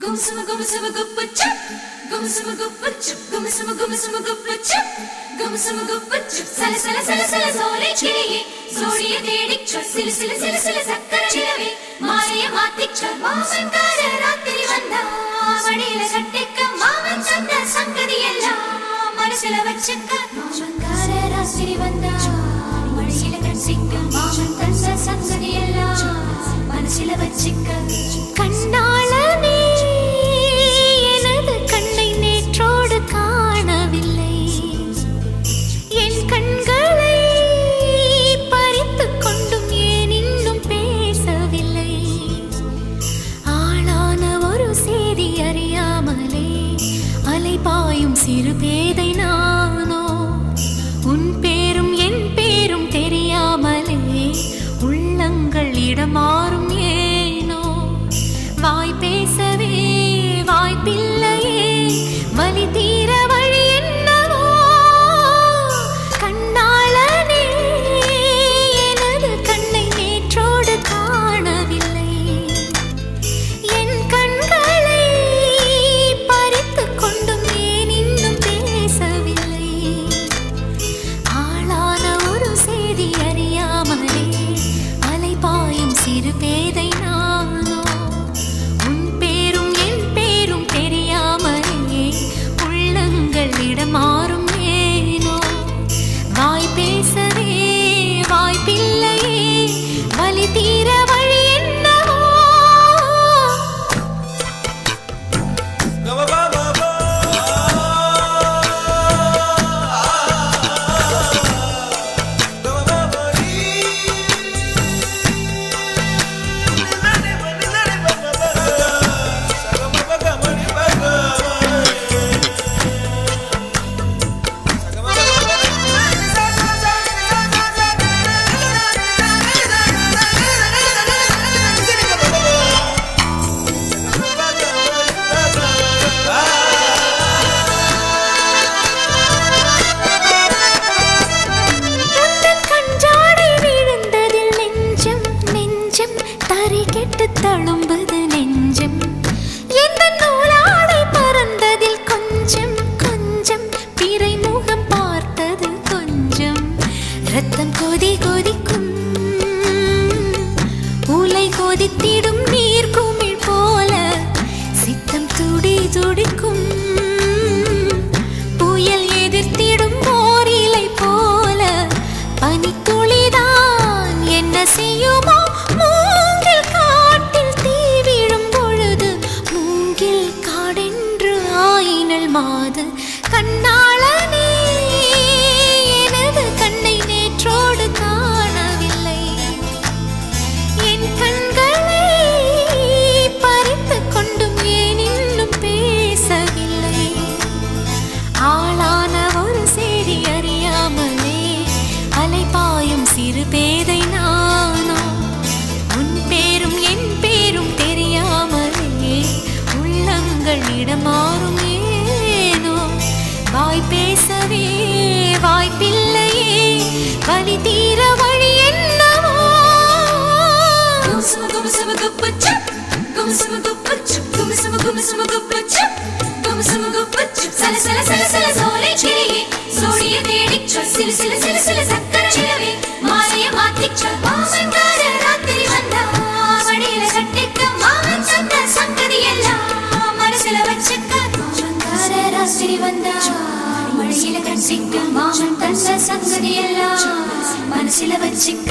கும்சும கும்சும குப்பச்சு கும்சும குப்பச்சு கும்சும கும்சும குப்பச்சு கும்சும குப்பச்சு சல சல சல சல சோலை கிளியே. சோழிய தேடிச்ச சில. சில சில சில சக்கர நிலவே மாலைய மாத்திச்ச மாமன்கார ராத்திரி வந்தா மடியில கட்டிக்க மாமன் தந்த சங்கதி எல்லாம் மனசுல வச்சுக்க. மாமன்கார ராத்திரி வந்தா மடியில கட்டிக்க மாமன் தந்த சங்கதி எல்லாம் மனசுல வச்சுக்க. கண்ணால நீ இடம் மாறும் ரத்தம் கொதி மழையில கண் சிக்க மாமன் தந்த சங்கதி எல்லாம் மனசில வச்சிக்க.